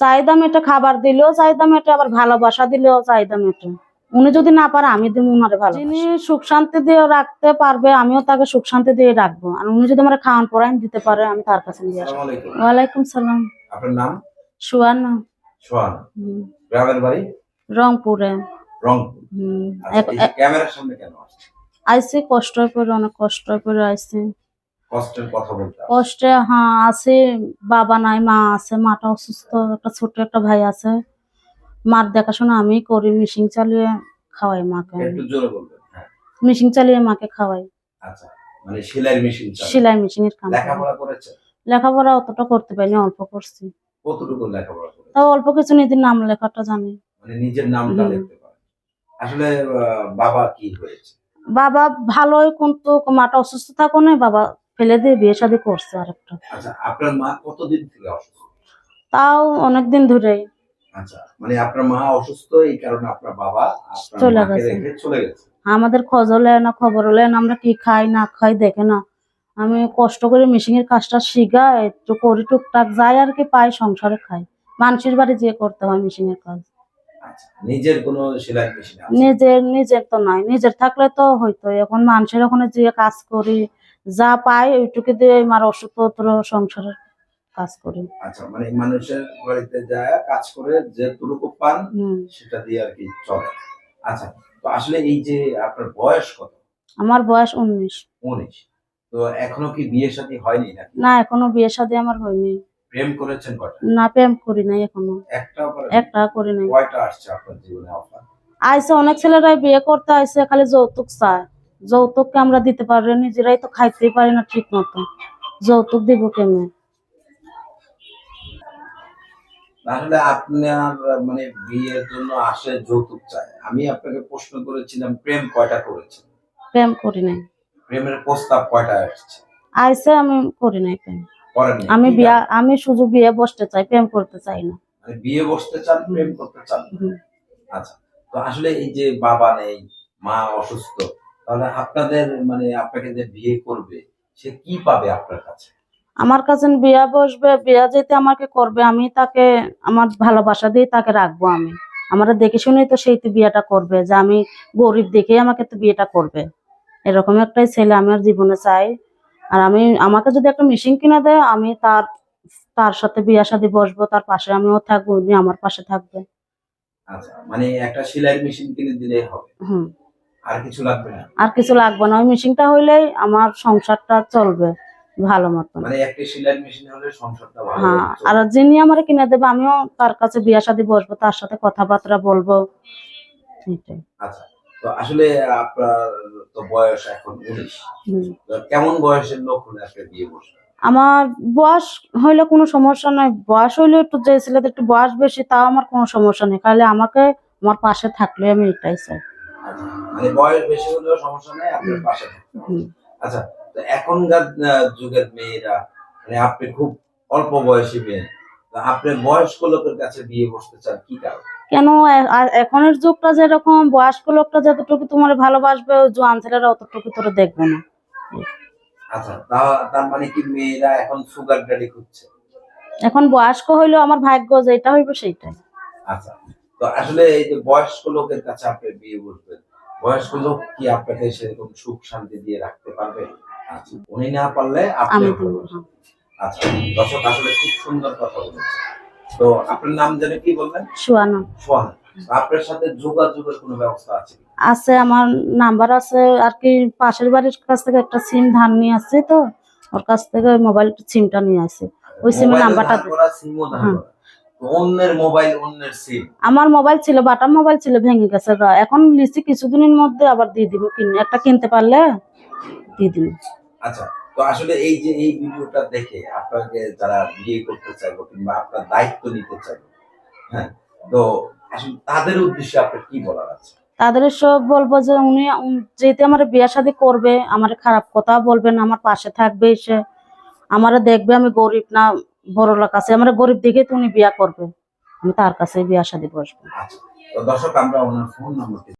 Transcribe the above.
চাহিদা মেটে খাবার দিলেও চাহিদা মেটে আবার ভালোবাসা দিলেও চাহিদা মেটে উনি যদি না পারে আমি দিব উনারে ভালো যিনি সুখ শান্তি দিয়ে রাখতে পারবে আমিও তাকে সুখ শান্তি দিয়ে রাখব। আর উনি যদি আমার খাওয়ান পরায়ন দিতে পারে আমি তার কাছে নিয়ে আসব। ওয়ালাইকুম সালাম। আপনার নাম? সুয়ান্ন সোহান। হুম, গ্রামের বাড়ি? রংপুরে। রংপুর। হুম, আচ্ছা, এক- ক্যামেরার সামনে কেন আসছে আইসি কষ্ট করে অনেক কষ্ট করে আইসি। কষ্টের কথা বলতে কষ্টে হ্যাঁ আছে বাবা নাই মা আছে মাটা অসুস্থ একটা ছোট একটা ভাই আছে। মার দেখাশোনা আমি করি মিশিং চালিয়ে খাওয়াই মাকে। আমি। একটু জোরে বলবেন হ্যাঁ। চালিয়ে মাকে খাওয়াই। আচ্ছা মানে সেলাই মেশিন সেলাই এর কাম লেখাপড়া করেছে লেখাপড়া অতটা করতে পারিনি অল্প করছি। কতটুকু লেখাপড়া করেছে তাও অল্প কিছু নিজের নাম লেখাটা জানি। মানে নিজের নামটা লিখতে পারে আসলে বাবা কি হয়েছে? বাবা ভালোই কিন্তু মাটা অসুস্থ থাকো না বাবা ফেলে দিয়ে বিয়ে শাদি করছে আরেকটা। আচ্ছা আপনার মা কতদিন থেকে অসুস্থ? তাও অনেকদিন ধরেই। আচ্ছা মানে আপনার মা অসুস্থ এই কারণে আপনার বাবা চলে গেছে। চলে গেছে। আমাদের খোঁজও লেয় না খবর লেয় না আমরা কি খাই না খাই দেখে না। আমি কষ্ট করে এর কাজটা শিখাই একটু করি টুকটাক যাই আর কি পাই সংসারে খাই। মানুষের বাড়ি করতে হয় এর কাজ। আচ্ছা নিজের কোনো সেলাই মেশিন নিজের নিজের তো নাই নিজের থাকলে তো হইতো এখন মানুষের ওখানে যেয়ে কাজ করি যা পাই ওইটুকু দিয়ে আমার ওষুধপত্র সংসারের কাজ করি। আচ্ছা মানে মানুষের বাড়িতে যায় কাজ করে যেটুকু পান সেটা দিয়ে আর কি চলে। আচ্ছা তো আসলে এই যে আপনার বয়স কত? আমার বয়স উনিশ। উনিশ। তো এখনও কি বিয়ে শাদী হয়নি নাকি? না এখনও বিয়ে শাদী আমার হয়নি। প্রেম করেছেন কয়টা না প্রেম করি নাই এখনও। একটাও একটা করি নাই। কয়টা আসছে আপনার জীবনে অফার? আইসে অনেক ছেলেরাই বিয়ে করতে আইসে খালি যৌতুক চায়। যৌতুককে আমরা দিতে পারি নিজেরাই তো খাইতেই পারি না ঠিক মতো। যৌতুক দিব কেমনে? তাহলে আপনার মানে বিয়ের জন্য আসে যৌতুক চায় আমি আপনাকে প্রশ্ন করেছিলাম প্রেম কয়টা করেছেন? প্রেম করি নাই। প্রেমের প্রস্তাব কয়টা আসছে? আইসে আমি করি নাই প্রেম। আমি কি বিয়া আমি শুধু বিয়ে বসতে চাই প্রেম করতে চাই না। মানে বিয়ে বসতে চান প্রেম করতে চান? আচ্ছা তো আসলে এই যে বাবা নেই মা অসুস্থ তাহলে আপনাদের মানে আপনাকে যে বিয়ে করবে সে কি পাবে আপনার কাছে? আমার কাছে বিয়া বসবে বিয়া যেতে আমাকে করবে আমি তাকে আমার ভালোবাসা দিয়ে তাকে রাখব আমি। আমার দেখে শুনেই তো সেই তো বিয়েটা করবে যে আমি গরিব দেখেই আমাকে তো বিয়েটা করবে। এরকম একটাই ছেলে আমি আর জীবনে চাই। আর আমি আমাকে যদি একটা মেশিন কিনে দেয় আমি তার তার সাথে বিয়া শাদি বসবো তার পাশে আমিও থাকব উনি আমার পাশে থাকবে। আচ্ছা মানে একটা সেলাই মেশিন কিনে দিলেই হবে। হুম। আর কিছু লাগবে না? আর কিছু লাগবে না। ওই মেশিনটা হইলেই আমার সংসারটা চলবে ভালো মতন। মানে একটা সেলাই মেশিন হলে সংসারটা ভালো হ্যাঁ আর যিনি আমার কিনে দেবে আমিও তার কাছে বিয়া শাদি বসবো তার সাথে কথাবার্তা বলব। এইটাই। আচ্ছা তো আসলে আপনার তো বয়স এখন উনিশ। হুম। কেমন বয়সের লোক হলে আপনি বিয়ে বসবেন আমার বয়স হইলে কোনো সমস্যা নাই। বয়স হইলে একটু যে ছেলেদের একটু বয়স বেশি তাও আমার কোনো সমস্যা নেই। খালি আমাকে আমার পাশে থাকলে আমি এটাই চাই। মানে বয়স বেশি হলেও সমস্যা নেই আপনার পাশে। আচ্ছা তো এখনকার যুগের মেয়েরা মানে আপনি খুব অল্প বয়সী মেয়ে আপনি বয়স্ক লোকের কাছে বিয়ে বসতে চান কি কারণ? কেন? এখনের যুগটা যেরকম বয়স্ক লোকটা যতটুকু তোমার ভালোবাসবে জোয়ান ছেলেরা অতটুকু তোরা দেখবে না। আচ্ছা তা তার মানে কি মেয়েরা এখন সুগার ড্যাডি খুঁজছে? এখন বয়স্ক হইলেও আমার ভাগ্য যেটা হইবে সেইটাই। আচ্ছা তো আসলে এই যে বয়স্ক লোকের কাছে আপনি বিয়ে বসবেন বয়স্ক লোক কি আপনাকে সেরকম সুখ শান্তি দিয়ে রাখতে পারবে? আচ্ছা উনি না পারলে আপনি। আচ্ছা দর্শক আসলে খুব সুন্দর কথা বলেছে তো আপনার নাম জানে কি সোহান। আপনার সাথে যোগাযোগের কোনো ব্যবস্থা আছে আছে আমার নাম্বার আছে আর কি পাশের বাড়ির কাছ থেকে একটা সিম ধান নিয়ে আসছে তো ওর কাছ থেকে মোবাইল সিমটা নিয়ে আসে ওই সিমের নাম্বারটা ধার সিমও ধার হ্যাঁ। অন্যের মোবাইল অন্যের সিম আমার মোবাইল ছিল বাটার মোবাইল ছিল ভেঙে গেছে। এখন লিস্টি কিছুদিনের মধ্যে আবার দিয়ে দিব কিনে। একটা কিনতে পারলে দিয়ে দিব। আচ্ছা তো আসলে এই যে এই ভিডিওটা দেখে আপনাকে যারা বিয়ে করতে চাইব কিংবা আপনার দায়িত্ব নিতে চাইব হ্যাঁ তো আসলে তাদের উদ্দেশ্যে আপনার কি বলার আছে? তাদের সব বলব যে উনি যেহেতু আমার বিয়ে শাদী করবে আমার খারাপ কথা বলবেন আমার পাশে থাকবে এসে আমার দেখবে আমি গরিব না বড় লোক আছে, আমার গরিব দেখে তুমি বিয়া করবে। আমি তার কাছে বিয়া শাদি বসবো। আচ্ছা। দর্শক, আমরা ওনার ফোন নাম্বারটি